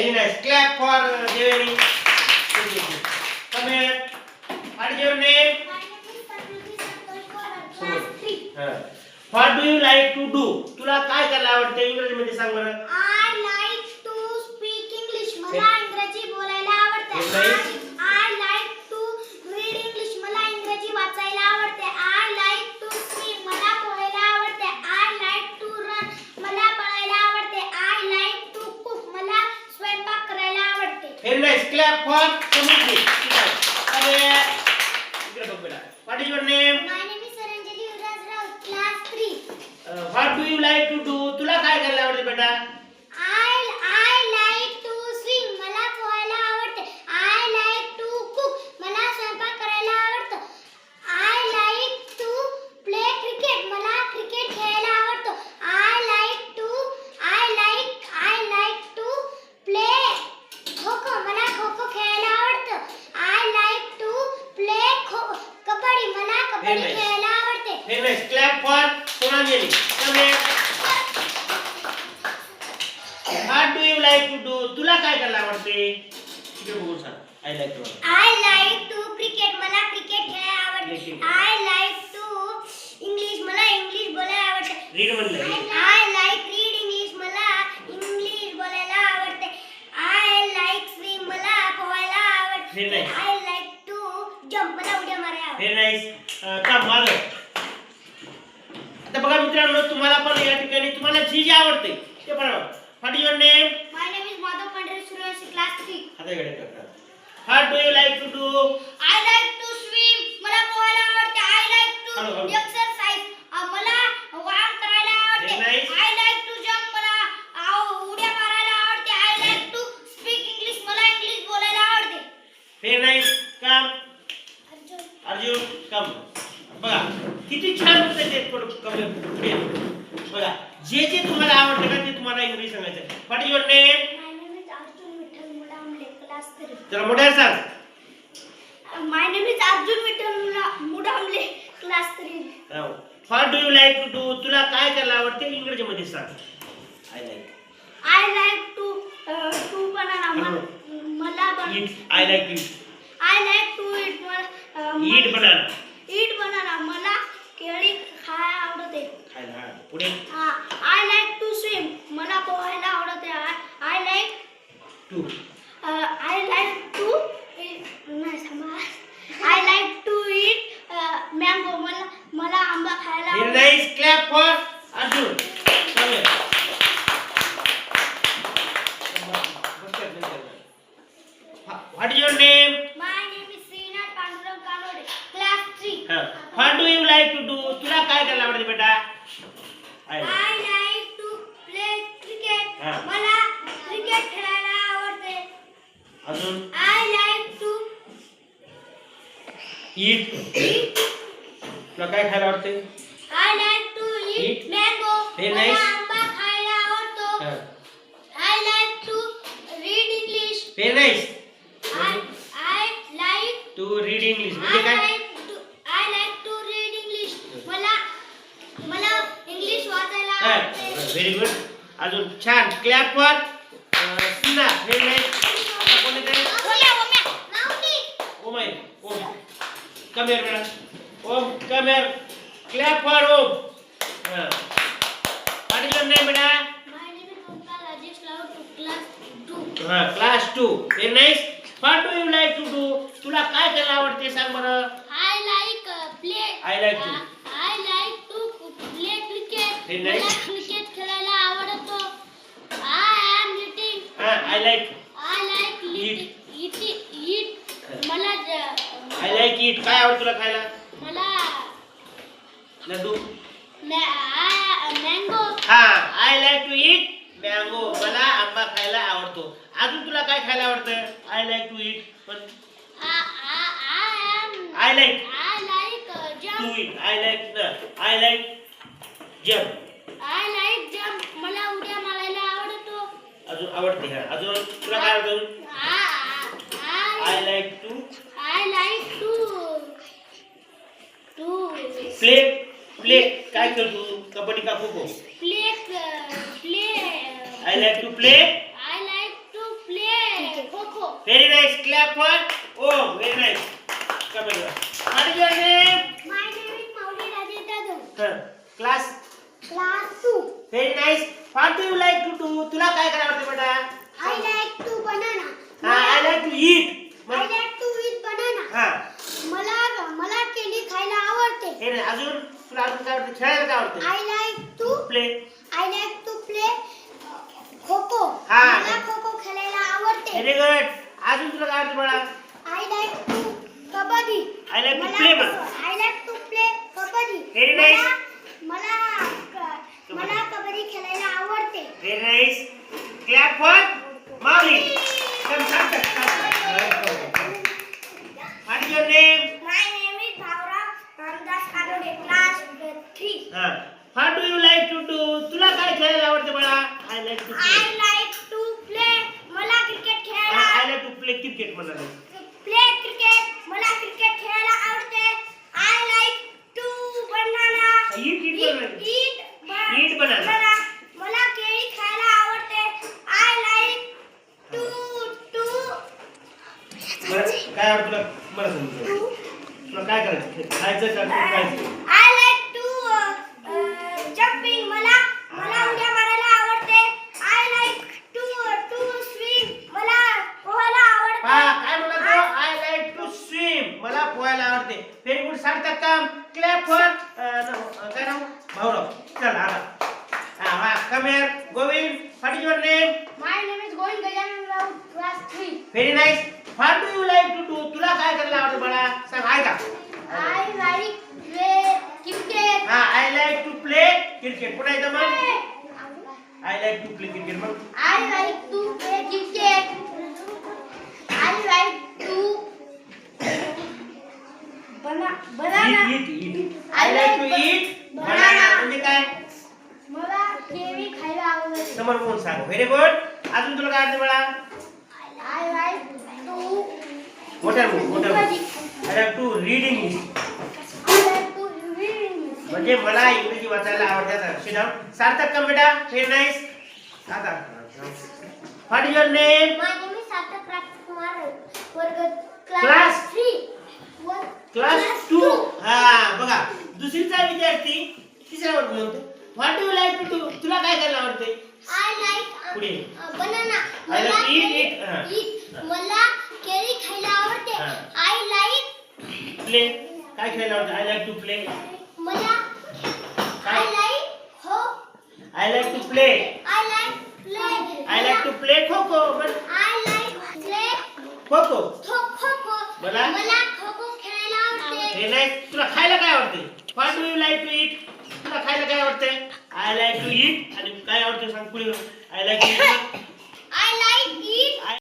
Very nice clap for Devni come here what is your name. What do you like to do तुला काय करायला आवडते इंग्रजीमध्ये सांग बरं I like to speak English. मला इंग्रजी बोलायला आवडते. English? I I like to read English. मला इंग्रजी वाचायला आवडते. I like to swim. मला पोहायला आवडते. I like to run. मला पळायला आवडते. I like to cook. मला स्वयंपाक करायला आवडते. इकडे बघ बेटा. What is your name My name is Saranjali Yuvraj Rao, class 3. What do you like to do तुला काय करायला आवडते बेटा I I like to swim. मला पोहायला आवडते. I like to cook. मला स्वयंपाक करायला आवडतं. I like to play cricket. मला क्रिकेट खेळायला आवडतं. I like to I like I like to play kho kho. मला खो खो खेळायला आवडतं. I like to play kho kabaddi. मला कबड्डी Very nice. खेळायला आवडते. Very nice clap for Sonanjali come here what do you like to do तुला काय करायला आवडते इकडे बघून सांग I like to I like to cricket. मला क्रिकेट खेळायला आवडते. I like to English. मला इंग्लिश बोलायला आवडते. रीड म्हणलं I like read इंग्लिश. मला इंग्लिश बोलायला आवडते. I like swim. मला पोहायला आवडते. Very nice. I like to jump. मला उड्या मारायला आवडते. व्हेरी नाईस काम माझं आता बघा मित्रांनो तुम्हाला पण या ठिकाणी तुम्हाला जी जी आवडते ते पण what is your name My name is Madhav Pandit Suryavanshi, class 3. आता इकडे करतात what do you like to do I like to swim. मला पोहायला आवडते. I like to हळू, हळू. exercise. अ, मला व्यायाम करायला आवडते. Very nice. I like to jump. मला अ, उड्या मारायला आवडते. I like to speak English. मला इंग्लिश बोलायला आवडते. व्हेरी नाईस काम अर्जुन कम बघा किती छान होतं ते थोडं कमी पुढे. बघा जे जे तुम्हाला आवडतं का ते तुम्हाला इंग्लिश सांगायचं what is your name My name is Arjun Vittal Mudamle, class 3. जरा मोठ्या सांग My name is Arjun Vittal Mudamle, class 3. What do you like to do तुला काय करायला आवडते? इंग्रजीमध्ये सांग. I like I like to uh, to banana. Hello. मला बन- I like eat I like to eat. मला, ईट बनाना ईट बनाना मला केळी खायला आवडते. खायला हा. पुढे. मला क्रिकेट खेळायला आवडते. अजून? I like to eat. तुला काय खायला आवडते? I like to Eat. Eat mango Very मला nice. आंबा खायला आवडतो. I like to read English Very nice. I I like To read English. म्हणजे आय काय? Like to I like to read English मला मला इंग्लिश वाचायला आवडते. व्हेरी गुड अजून छान क्लॅप सीना व्हेरी नाईस ओल्या, ओम्या, नावनी. ओम आहे ओम. कम हिअर बेटा Om come here clap for Om. हां. व्हाट इज युअर नेम बेटा. My name is Omkar Rajesh Rao to class two. हां class 2 very nice what do you like to do तुला काय करायला आवडते सांग बरं. I like uh, play. I like to. Uh, I like to play cricket. Very nice. मला cricket खेळायला आवडतो. I am eating. हां I like Eat. eat. Eat. Eat. मला आय लाईक इट काय आवडतं तुला खायला मला लड्डू मॅंगो हां I like to eat mango मला आंबा खायला आवडतो अजून तुला काय खायला आवडतं आय लाईक टू इट पण I like like uh, to. Eat I like I like jump I like jump. मला उड्या मारायला आवडतो. अजून आवडते हा अजून तुला काय आवडतं I like to I like to to play play काय खेळतो? कबड्डी का kho kho uh, play. I like to play I like to play Coco. Very nice clap for O very nice is your name is Mauli Rajendra Dave. Class two. Very nice what do you like to do तुला काय करायला आवडते बेटा? I like to banana. हा I like to eat I like to eat banana. हा. मला मला केली खायला आवडते. हे अजून तुला अजून काय आवडते? खेळायला काय आवडते? I like to play I like to play kho kho हा. मला खो खो खेळायला आवडते. व्हेरी गुड अजून तुला काय आवडते बाळा? I like to kabaddi. To मला play बघ. I like to play kabaddi. Very nice. मला मला क- मला कबड्डी खेळायला आवडते very nice clap for Mauli is your name My name is Bhavra Ramdas Kanode class 3 हा what do you like to do तुला काय खेळायला आवडते बाळा? I like to I like to play. मला क्रिकेट खेळायला I like to play cricket म्हणाले play cricket मला क्रिकेट खेळायला आवडते. I like to banana Eat, eat banana. Eat Eat banana. मला केळी खायला आवडते आय लाईक टू टू बरं काय आवडतं तुला? मला सांग तुला काय करायचं? खायचं का खायचं आय लाईक टू जम्पिंग मला मला उड्या मारायला आवडते. I like to to swim मला पोहायला हा आवडते काय म्हणला तो? आय लाईक टू स्विम मला पोहायला आवडते. व्हेरी गुड सार्थक काम क्लॅप फॉर काय नाव? भाऊराव. चल आला. हा हा come Govind what is your name my name is Govind Gajanan Raut class 3 very nice what do you like to do तुला काय करायला आवडतं बाळा? सांग आहे का आय लाईक प्ले क्रिकेट. हा I like to play cricket. कुठे येतं मग I like to play cricket मग I like to play cricket. I like to bana banana. Eat eat I like to eat banana. म्हणजे काय? मला केळी खायला आवडते. समोर कोण सांग? व्हेरी गुड अजून तुला काय आवडतं बाळा? I like to मोठ्या मोठ्या I like to read English I like to read. म्हणजे मला इंग्रजी वाचायला आवडतात डाऊन सार्थक कम बेटा व्हेरी नाईस आता what is your name My name is Sarthak Rajkumar. वर्ग Class? class 3. What? Class two हा बघा दुसरीचा विद्यार्थी तिसऱ्या वर्ग म्हणतो what do like to do तुला काय करायला आवडते I पुढे. I मला like eat, केळी- eat. हा. eat. मला केळी खायला आवडते. हा. I like प्ले काय खेळायला आवडते आय लाईक टू प्ले मला I like हो I like to play I like play. I like to play kho kho पण I like play kho kho kho kho kho. मला? मला खो खो खेळायला आवडते. हे नाही तुला खायला काय आवडते what do you like to eat तुला खायला काय आवडते आय लाईक टू ईट आणि काय आवडते सांग पुढे I like to eat I like eat